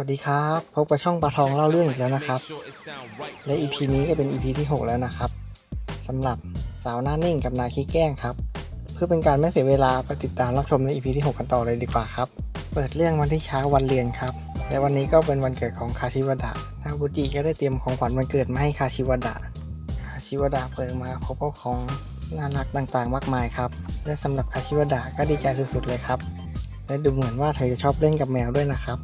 วัสดีครับ พบกับช่องปลาทองเล่าเรื่องอีกแล้วนะครับ และ EP นี้ก็เป็น EP ที่ 6 แล้วนะครับสำหรับสาวหน้านิ่งกับนาคีแกล้งครับ เพื่อเป็นการไม่เสียเวลาไปติดตามรับชมใน EP ที่ 6 กันต่อเลยดีกว่าครับ เปิดเรื่องวันที่เช้าวันเรียนครับ และวันนี้ก็เป็นวันเกิดของคาชิวดะนาบุจิก็ได้เตรียมของขวัญวันเกิดมาให้คาชิวดะคาชิวดะเปิดมาพบกับของน่ารักต่างๆ มากมายครับ และสำหรับคาชิวดะก็ดีใจสุดๆเลยครับ และดูเหมือนว่าเธอจะชอบเล่นกับแมวด้วยนะครับ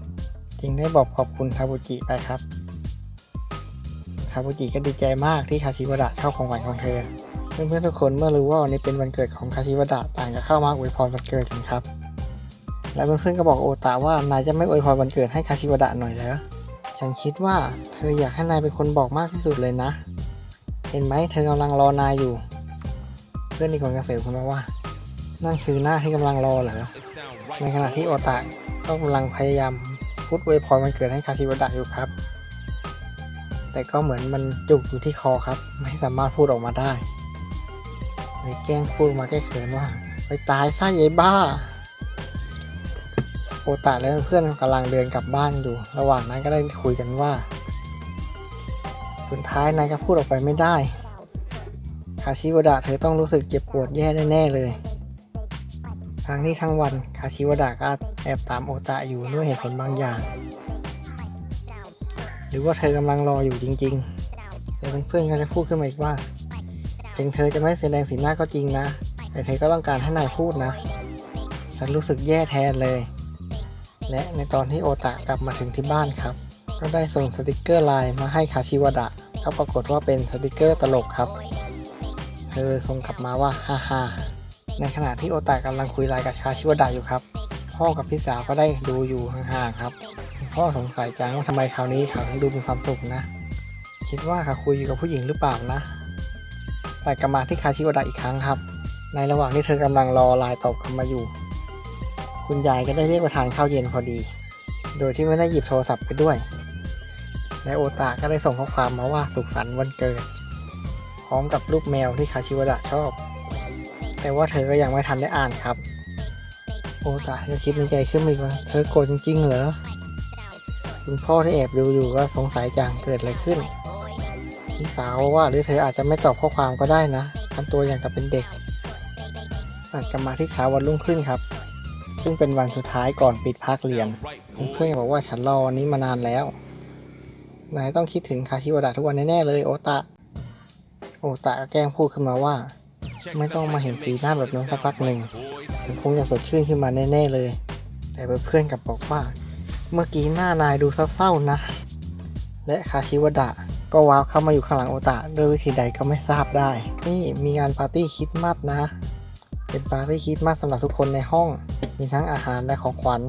จึงได้บอกขอบคุณทาบุจิไปครับทาบุจิก็ดีใจมากที่คาชิวดะชอบของขวัญของเธอ เพื่อนๆทุกคนเมื่อรู้ว่าวันนี้เป็นวันเกิดของคาชิวดะต่างก็เข้ามาอวยพรวันเกิดกันครับ และเพื่อนๆก็บอกโอตาว่านายจะไม่อวยพรวันเกิดให้คาชิวดะหน่อยเหรอฉันคิดว่าเธออยากให้นายเป็นคนบอกมากที่สุดเลยนะ เห็นไหมเธอกำลังรอนายอยู่ เพื่อนอีกคนก็เสริมขึ้นมาว่า นั่นคือหน้าที่กำลังรอเหรอในขณะที่โอตะก็กำลังพยายาม พูดอวยพรวันเกิดให้คาชิวดะอยู่ครับ แต่ก็เหมือนมันจุกอยู่ที่คอครับ ไม่สามารถพูดออกมาได้เลยแกล้งพูดมาแก้เขินว่า ไปตายซะยายบ้า โอตะและเพื่อนกำลังเดินกลับบ้านอยู่ ระหว่างนั้นก็ได้คุยกันว่าสุดท้ายนายก็พูดออกไปไม่ได้คาชิวดะเธอต้องรู้สึกเจ็บปวดแย่แน่ๆเลย ทั้งที่ทั้งวันคาชิวดะก็แอบตามโอตะอยู่ด้วยเหตุผลบางอย่าง หรือว่าเธอกำลังรออยู่จริงๆแต่เพื่อนๆก็ได้พูดขึ้นมาอีกว่าถึงเธอจะไม่แสดงสีหน้าก็จริงนะ แต่เธอก็ต้องการให้นายพูดนะ ฉันรู้สึกแย่แทนเลย และในตอนที่โอตะกลับมาถึงที่บ้านครับ ก็ได้ส่งสติกเกอร์ไลน์มาให้คาชิวดะก็ปรากฏว่าเป็นสติกเกอร์ตลกครับ เธอเลยส่งกลับมาว่าฮ่าฮ่า ในขณะที่โอตากำลังคุยไลน์กับคาชิวดะอยู่ครับ พ่อกับพี่สาวก็ได้ดูอยู่ห่างๆครับ พ่อสงสัยจังว่าทำไมคราวนี้เขาถึงดูมีความสุขนะ คิดว่าเขาคุยอยู่กับผู้หญิงหรือเปล่านะ แต่กลับมาที่คาชิวดะอีกครั้งครับ ในระหว่างที่เธอกำลังรอไลน์ตอบกลับมาอยู่ คุณยายก็ได้เรียกมาทานข้าวเย็นพอดี โดยที่ไม่ได้หยิบโทรศัพท์ไปด้วยและโอตาก็ได้ส่งข้อความมาว่าสุขสันต์วันเกิด พร้อมกับรูปแมวที่คาชิวดะชอบ แต่ว่าเธอก็ยังไม่ทันได้อ่านครับ โอตาจะคิดในใจขึ้นมาอีกว่าเธอโกรธจริงๆเหรอคุณพ่อที่แอบดูอยู่ก็สงสัยจังเกิดอะไรขึ้นพี่สาวว่าหรือเธออาจจะไม่ตอบข้อความก็ได้นะทำตัวอย่างกับเป็นเด็กตัดกลับมาที่เช้าวันรุ่งขึ้นครับ ซึ่งเป็นวันสุดท้ายก่อนปิดภาคเรียนเพื่อนๆบอกว่าฉันรอวันนี้มานานแล้วนายต้องคิดถึงคาชิวดะทุกวันแน่ๆเลยโอตะ โอตะก็แกล้งพูดขึ้นมาว่า ไม่ต้องมาเห็นสีหน้าแบบนั้นสักพักหนึ่งถึงคงจะสดชื่นขึ้นมาแน่ๆเลย แต่เพื่อนกับบอกว่า เมื่อกี้หน้านายดูเศร้าๆนะ และคาชิวดะก็ว้าวเข้ามาอยู่ข้างหลังโอตะด้วยวิธีใดก็ไม่ทราบได้ นี่มีงานปาร์ตี้คริสต์มาสนะ เป็นปาร์ตี้คริสต์มาสสำหรับทุกคนในห้อง มีทั้งอาหารและของขวัญ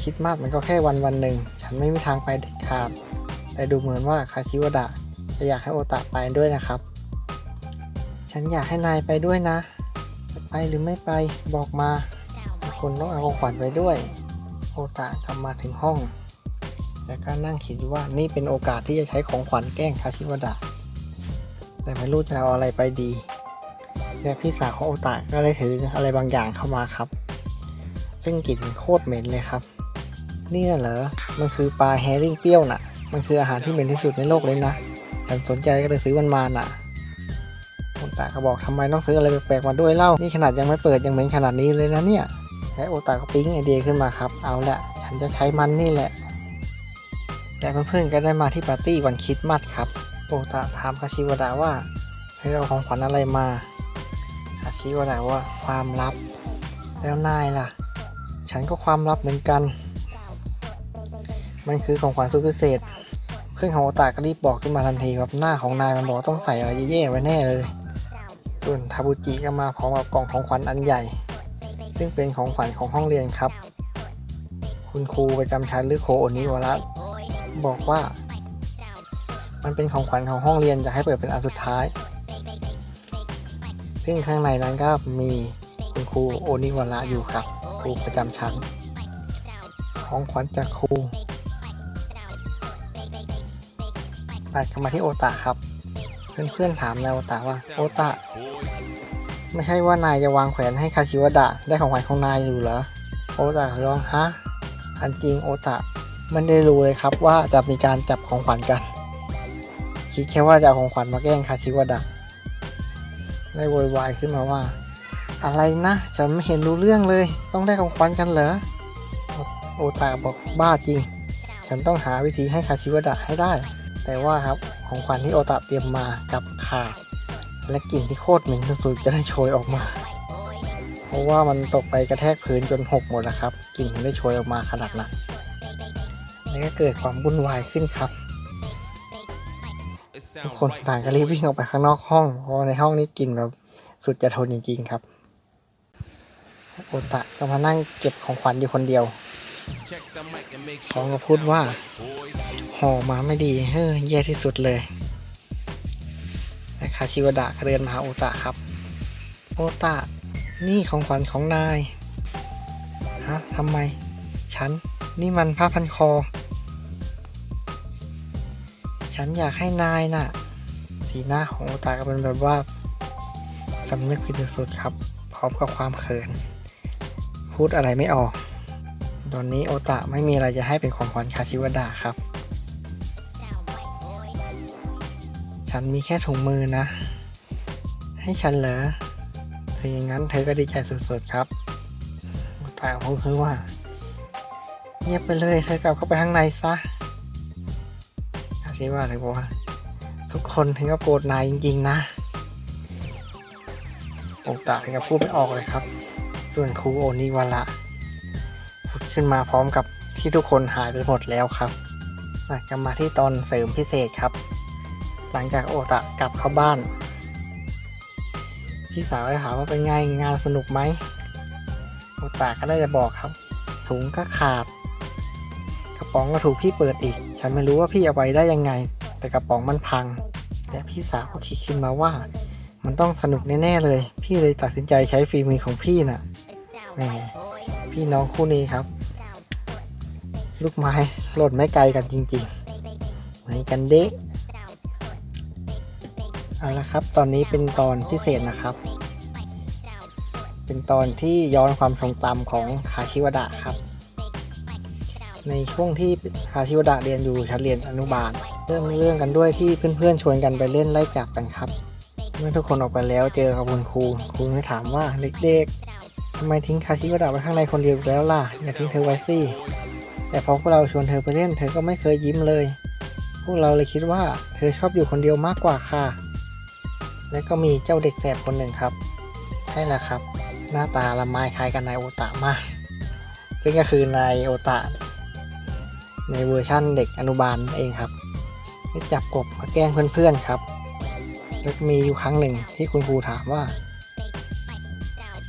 คริสต์มาสมันก็แค่วันวันหนึ่ง ฉันไม่มีทางไปเด็ดขาด แต่ดูเหมือนว่าคาชิวดะจะอยากให้โอตะไปด้วยนะครับ ฉันอยากให้นายไปด้วยนะ จะไปหรือไม่ไปบอกมาคุณต้องเอาของขวัญไปด้วย โอตะกลับมาถึงห้องแล้วก็นั่งคิดว่านี่เป็นโอกาสที่จะใช้ของขวัญแกล้งคาชิวดะ แต่ไม่รู้จะเอาอะไรไปดีและพี่สาวของโอตะก็เลยถืออะไรบางอย่างเข้ามาครับ ซึ่งกลิ่นโคตรเหม็นเลยครับ นี่เหรอ มันคือปลาแฮริ่งเปรี้ยวน่ะ มันคืออาหารที่เหม็นที่สุดในโลกเลยนะ ฉันสนใจก็เลยซื้อมันมาน่ะ โอตาก็บอกทำไมต้องซื้ออะไรแปลกๆมาด้วยเล่า นี่ขนาดยังไม่เปิดยังเหม็นขนาดนี้เลยนะเนี่ยและโอตาก็ปิ๊งไอเดียขึ้นมาครับ เอาละฉันจะใช้มันนี่แหละ และเพื่อนๆก็ได้มาที่ปาร์ตี้วันคริสต์มาสครับ โอตาถามคาชิวดะว่าเธอเอาของขวัญอะไรมาคาชิวดะว่าความลับ แล้วนายล่ะ ฉันก็ความลับเหมือนกัน มันคือของขวัญสุดพิเศษเพื่อนของโอตาก็รีบบอกขึ้นมาทันทีครับหน้าของนายมันบอกต้องใส่อะไรแย่ๆไว้แน่เลย ส่วนทาบุจิก็มาพร้อมกับกล่องของขวัญอันใหญ่ ซึ่งเป็นของขวัญของห้องเรียนครับ คุณครูประจำชั้นหรือโคโอนิวาระบอกว่า มันเป็นของขวัญของห้องเรียนจะให้เปิดเป็นอันสุดท้าย ซึ่งข้างในนั้นก็มีคุณครูโอนิวาระอยู่ครับ ครูประจำชั้น ของขวัญจากครูตัดกลับมาที่โอตาครับ เพื่อนๆถามนายโอตาว่าโอตาไม่ใช่ว่านายจะวางแผนให้คาชิวดะได้ของขวัญของนายอยู่เหรอโอตะร้องฮะอันจริงโอตะไม่ได้รู้เลยครับว่าจะมีการจับของขวัญกัน คิดแค่ว่าจะเอาของขวัญมาแกล้งคาชิวดะได้โวยวายขึ้นมาว่า อะไรนะฉันไม่เห็นรู้เรื่องเลย ต้องได้ของขวัญกันเหรอโอโอตาบอกบ้าจริง ฉันต้องหาวิธีให้คาชิวดะให้ได้ แต่ว่าครับ ของขวัญที่โอตาเตรียมมากับขาดและกลิ่นที่โคตรเหม็นสุดๆจะได้โชยออกมา เพราะว่ามันตกไปกระแทกพื้นจนหกหมดแล้วครับกลิ่นได้โชยออกมาขนาดนั้นแล้วก็เกิดความวุ่นวายขึ้นครับทุกคนต่างก็รีบวิ่งออกไปข้างนอกห้องเพราะในห้องนี้กลิ่นแบบสุดจะทนจริงๆครับโอตะก็มานั่งเก็บของขวัญอยู่คนเดียว พร้อมกับพูดว่า ห่อมาไม่ดี เฮ้ยแย่ที่สุดเลยแต่คาชิวดะก็เดินมาหาโอตะครับ โอตะ นี่ของขวัญของนาย ฮะทำไม ฉัน นี่มันผ้าพันคอ ฉันอยากให้นายน่ะ สีหน้าของโอตาก็เป็นแบบว่าสำนึกผิดสุดครับ พร้อมกับความเขิน พูดอะไรไม่ออก ตอนนี้โอตะไม่มีอะไรจะให้เป็นของขวัญคาชิวดะครับ ฉันมีแค่ถุงมือนะ ให้ฉันเหรอถ้าอย่างนั้นเธอก็ดีใจสุดๆครับโอตะพูดขึ้นว่า เงียบไปเลยเธอกลับเข้าไปข้างในซะคาชิวะเลยบอกว่า ทุกคนถึงกับโกรธนายจริงๆนะโอตะถึงกับพูดไม่ออกเลยครับ ส่วนครูโอนิวาระ ขึ้นมาพร้อมกับที่ทุกคนหายไปหมดแล้วครับหลังจากมาที่ตอนเสริมพิเศษครับ หลังจากโอตะกลับเข้าบ้าน พี่สาวได้ถามว่าเป็นไงงานสนุกไหมโอตะก็ได้จะบอกครับ ถุงก็ขาด กระป๋องก็ถูกพี่เปิดอีก ฉันไม่รู้ว่าพี่เอาไปได้ยังไง แต่กระป๋องมันพัง แต่พี่สาวก็คิดขึ้นมาว่า มันต้องสนุกแน่ๆเลย พี่เลยตัดสินใจใช้ฝีมือของพี่น่ะแหมพี่น้องคู่นี้ครับ ลูกไม้หล่นไม่ไกลกันจริงๆเหนกันเด๊ะเอาละครับ ตอนนี้เป็นตอนพิเศษนะครับ เป็นตอนที่ย้อนความทรงจำของคาชิวดะครับ ในช่วงที่คาชิวดะเรียนอยู่ชั้นเรียนอนุบาล เรื่องเรื่องกันด้วยที่เพื่อนๆชวนกันไปเล่นไล่จับกันครับ เมื่อทุกคนออกไปแล้วเจอกับคุณครูครูได้ถามว่าเด็กๆทำไมทิ้งคาชิวดะไว้ข้างในคนเดียวอีกแล้วล่ะอย่าทิ้งเธอไว้สิ แต่พอพวกเราชวนเธอไปเล่นเธอก็ไม่เคยยิ้มเลย พวกเราเลยคิดว่าเธอชอบอยู่คนเดียวมากกว่าค่ะ และก็มีเจ้าเด็กแสบคนหนึ่งครับ ใช่แล้วครับ หน้าตาละไม้คล้ายกับนายโอตะมาก ซึ่งก็คือนายโอตะในเวอร์ชั่นเด็กอนุบาลเองครับได้จับกบมาแกล้งเพื่อนๆครับแล้วมีอยู่ครั้งหนึ่งที่คุณครูถามว่า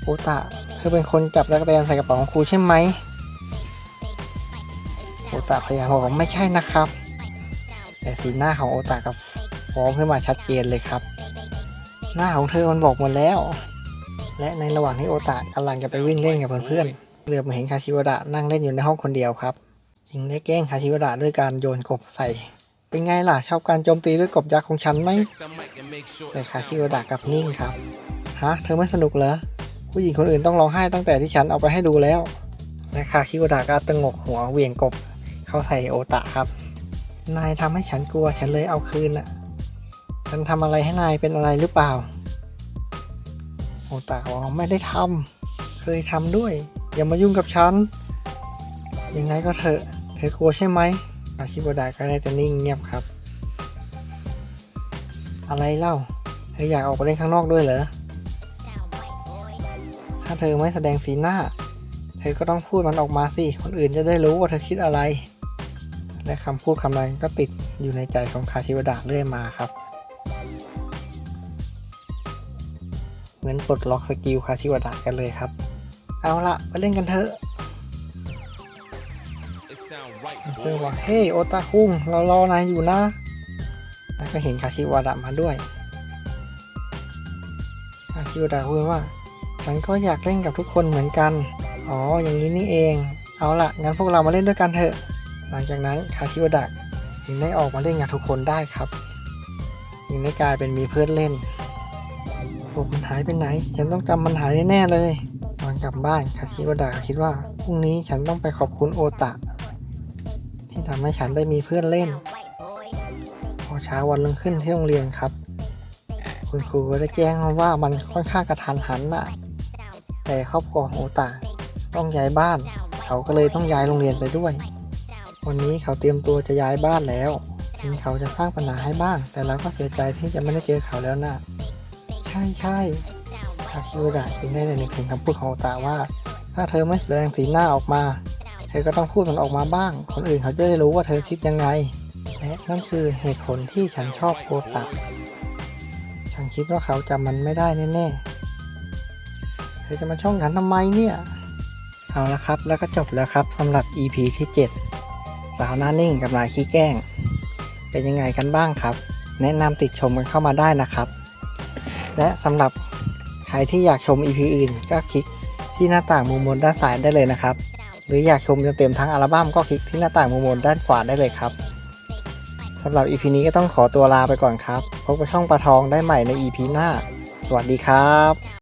โอตะเธอเป็นคนจับตะกแตนใส่กระเป๋าของครูใช่ไหม ตะพยายามบอกว่าไม่ใช่นะครับ แต่สีหน้าของโอตะกับฟ้องขึ้นมาชัดเจนเลยครับ หน้าของเธอมันบอกหมดแล้ว และในระหว่างที่โอตะกำลังจะไปวิ่งเล่นกับเพื่อนๆเหลือบมาเห็นคาชิวดะนั่งเล่นอยู่ในห้องคนเดียวครับจึงได้แกล้งคาชิวดะด้วยการโยนกบใส่ เป็นไงล่ะชอบการโจมตีด้วยกบยักษ์ของฉันไหมแต่คาชิโอดะกับนิ่งครับฮะเธอไม่สนุกเหรอผู้หญิงคนอื่นต้องร้องไห้ตั้งแต่ที่ฉันเอาไปให้ดูแล้ว และคาชิโอดะก็ตึงกหัวเหวี่ยงกบ เขาใส่โอตะครับ นายทำให้ฉันกลัวฉันเลยเอาคืนน่ะ ฉันทำอะไรให้นายเป็นอะไรหรือเปล่า โอตะบอกว่าไม่ได้ทำเคยทำด้วย อย่ามายุ่งกับฉัน ยังไงก็เถอะ เธอกลัวใช่ไหมคาชิโอดะก็ได้แต่นิ่งเงียบครับ อะไรเล่า เธออยากออกไปเล่นข้างนอกด้วยเหรอ ถ้าเธอไม่แสดงสีหน้า เธอก็ต้องพูดมันออกมาสิ คนอื่นจะได้รู้ว่าเธอคิดอะไร และคำพูดคำนั้นก็ติดอยู่ในใจของคาชิวดะเรื่อยมาครับ เหมือนปลดล็อกสกิลคาชิวดะกันเลยครับ เอาละไปเล่นกันเถอะเพื่อนบอกเฮ้ยโอตาคุงเรารอนายอยู่นะ แล้วก็เห็นคาชิวาดะมาด้วยคาชิวาดะพูดว่า ฉันก็อยากเล่นกับทุกคนเหมือนกัน อ๋อ อย่างนี้นี่เอง เอาละงั้นพวกเรามาเล่นด้วยกันเถอะ หลังจากนั้นคาชิวาดะถึงได้ออกมาเล่นกับทุกคนได้ครับถึงได้กลายเป็นมีเพื่อนเล่นกบมันหายไปไหน ฉันต้องจำมันหายแน่ๆเลยตอนกลับบ้านคาชิวาดะคิดว่าพรุ่งนี้ฉันต้องไปขอบคุณโอตะ ที่ทำให้ฉันได้มีเพื่อนเล่น พอเช้าวันรุ่งขึ้นที่โรงเรียนครับ คุณครูก็ได้แจ้งมาว่ามันค่อนข้างกระทันหันน่ะ แต่ครอบครัวโอตาต้องย้ายบ้าน เขาก็เลยต้องย้ายโรงเรียนไปด้วย วันนี้เขาเตรียมตัวจะย้ายบ้านแล้วถึงเขาจะสร้างปัญหาให้บ้าง แต่เราก็เสียใจที่จะไม่ได้เจอเขาแล้วนะใช่ใช่คาคิโอดะจึงได้นึกถึงคำพูดของโอตาว่า ถ้าเธอไม่แสดงสีหน้าออกมา เธอก็ต้องพูดมันออกมาบ้าง คนอื่นเขาจะได้รู้ว่าเธอคิดยังไง และนั่นคือเหตุผลที่ฉันชอบโอตะฉันคิดว่าเขาจำมันไม่ได้แน่ๆ เธอจะมาช่องฉันทำไมเนี่ย เอาละครับ แล้วก็จบแล้วครับสำหรับ EP ที่ 7 สาวหน้านิ่งกับนายขี้แกล้ง เป็นยังไงกันบ้างครับ แนะนำติดชมกันเข้ามาได้นะครับ และสำหรับใครที่อยากชม EP อื่น ก็คลิกที่หน้าต่างมุมบนด้านซ้ายได้เลยนะครับ หรืออยากชมเต็มๆทั้งอัลบั้มก็คลิกที่หน้าต่างมุมบนด้านขวาได้เลยครับสำหรับ EP นี้ก็ต้องขอตัวลาไปก่อนครับ พบกับช่องปลาทองได้ใหม่ใน EP หน้า สวัสดีครับ